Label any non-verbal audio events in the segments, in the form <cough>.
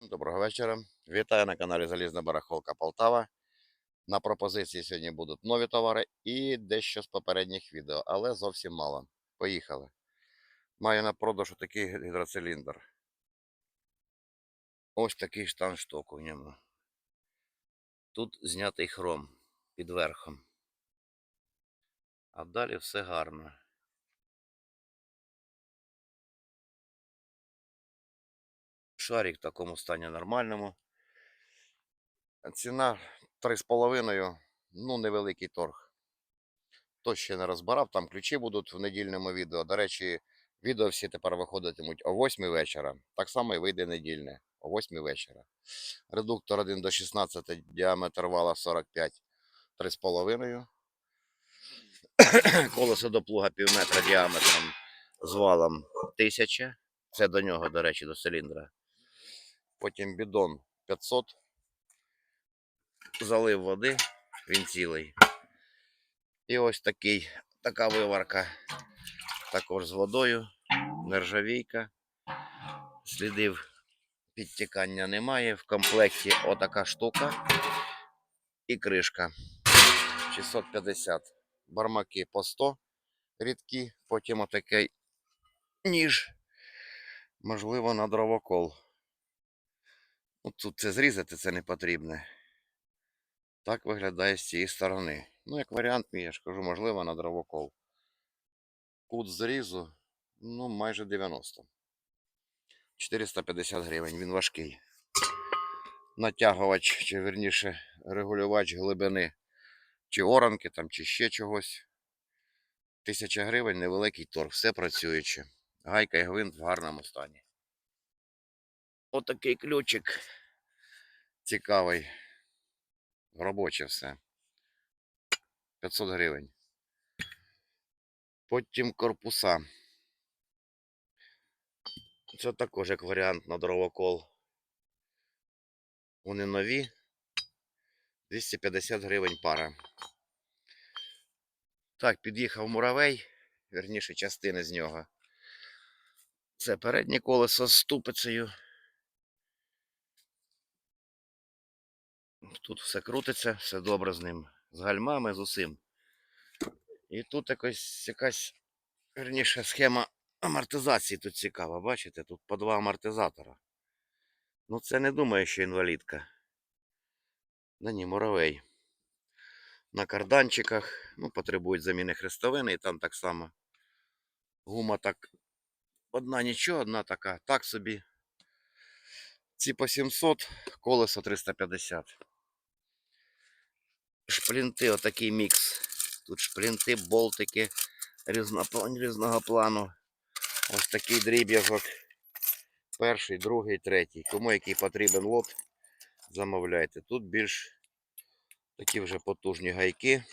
Доброго вечора. Вітаю на каналі Залізна Барахолка Полтава. На пропозиції сьогодні будуть нові товари і дещо з попередніх відео, але зовсім мало. Поїхали. Маю на продаж такий гідроциліндр. Ось такий штаншток у ньому. Тут знятий хром під верхом. А далі все гарно. Шарик в такому стані нормальному. Ціна 3,5, ну невеликий торг. Хто ще не розбирав, там ключі будуть в недільному відео. До речі, відео всі тепер виходитимуть о 8 вечора. Так само і вийде недільне о 8 вечора. Редуктор 1 до 16, діаметр вала 45, 3,5. <coughs> Колесо до плуга пів діаметром з валом 1000. Це до нього, до речі, до циліндра. Потім бідон 500. Залив води, він цілий. І ось такий, така виварка. Також з водою, нержавійка. Слідів підтікання немає. В комплекті отака штука і кришка. 650. Бармаки по 100 рідкі, потім отакий ніж. Можливо, на дровокол. Ну, тут це зрізати це не потрібно. Так виглядає з цієї сторони. Ну, як варіант, я ж кажу, можливо, на дровокол. Кут зрізу, ну, майже 90. 450 гривень, він важкий. Натягувач, чи верніше регулювач глибини, чи оранки там, чи ще чогось. Тисяча гривень, невеликий торг, все працююче. Гайка і гвинт в гарному стані. Отакий ключик цікавий. Робоче все. 500 гривень. Потім корпуса. Це також як варіант на дровокол. Вони нові. 250 гривень пара. Так, під'їхав муравей, верніше частини з нього. Це переднє колесо з ступицею. Тут все крутиться, все добре з ним. З гальмами, з усім. І тут якось якась верніше схема амортизації тут цікава. Бачите, тут по два амортизатора. Ну це не думаю, що інвалідка. Да ні, муравей. На карданчиках, ну, потребують заміни хрестовини, і там так само. Гума так. Одна нічого, одна така. Так собі. Ці по 700, колесо 350. Шплінти, отакий мікс. Тут шплінти, болтики різно- різного плану. Ось такий дріб'язок. Перший, другий, третій. Кому який потрібен лот, замовляйте. Тут більш такі вже потужні гайки.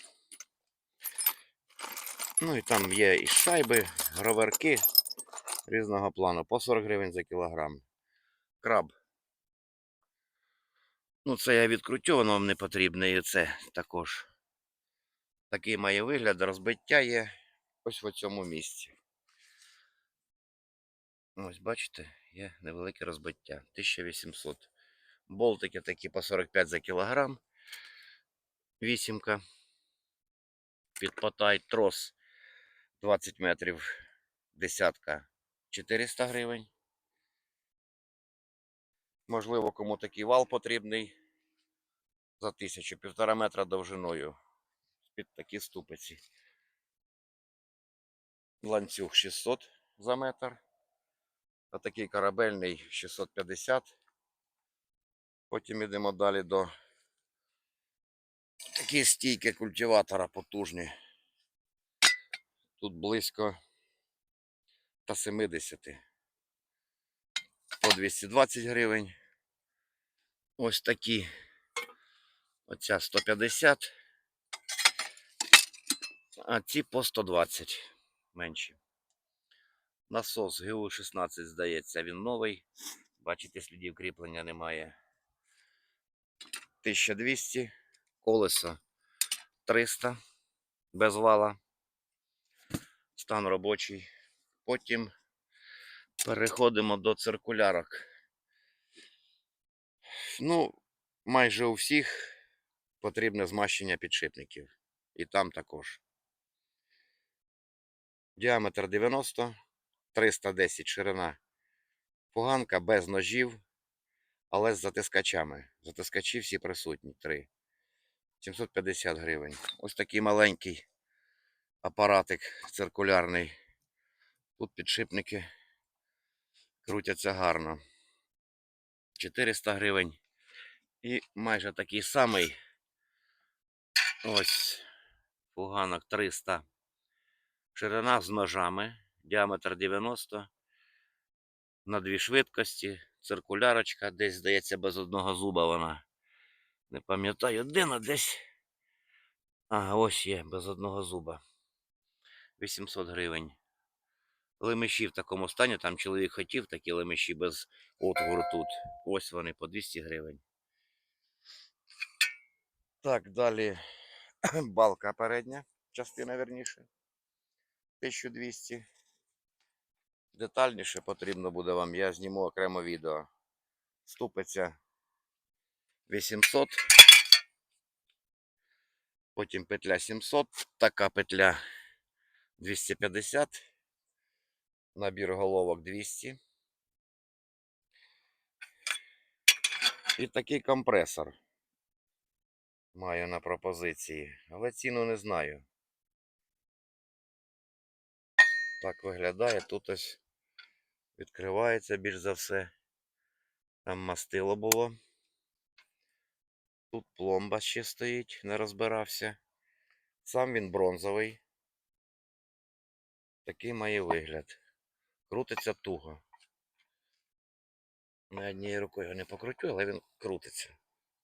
Ну і там є і шайби, гроверки різного плану. По 40 гривень за кілограм. Краб. Ну, це я відкрутю, воно вам не потрібне, і це також. Такий має вигляд, розбиття є ось в цьому місці. Ось, бачите, є невелике розбиття. 1800. Болтики такі по 45 за кілограм. Вісімка. Підпотай трос 20 метрів. Десятка 400 гривень. Можливо, кому такий вал потрібний за тисячу, півтора метра довжиною. Під такі ступиці. Ланцюг 600 за метр. А такий корабельний 650. Потім йдемо далі до такі стійки культиватора потужні. Тут близько та 70. По 220 гривень. Ось такі. Оця 150. А ці по 120 менші. Насос ГУ-16, здається, він новий. Бачите, слідів кріплення немає. 1200. Колесо 300 без вала. Стан робочий. Потім переходимо до циркулярок. Ну, майже у всіх потрібне змащення підшипників. І там також. Діаметр 90, 310 ширина. Поганка без ножів, але з затискачами. Затискачі всі присутні. Три. 750 гривень. Ось такий маленький апаратик циркулярний. Тут підшипники крутяться гарно. 400 гривень. І майже такий самий. Ось фуганок 300. Ширина з ножами. Діаметр 90. На дві швидкості. Циркулярочка. Десь, здається, без одного зуба вона. Не пам'ятаю, де вона десь. Ага, ось є, без одного зуба. 800 гривень. Лемеші в такому стані, там чоловік хотів такі лемеші без отвору тут. Ось вони по 200 гривень. Так, далі <clears throat> балка передня, частина верніше. 1200. Детальніше потрібно буде вам, я зніму окремо відео. Ступиця 800. Потім петля 700, така петля 250, набір головок 200. І такий компресор маю на пропозиції, але ціну не знаю. Так виглядає. Тут ось відкривається більш за все. Там мастило було. Тут пломба ще стоїть, не розбирався. Сам він бронзовий. Такий має вигляд. Крутиться туго. На однією рукою його не покрутю, але він крутиться.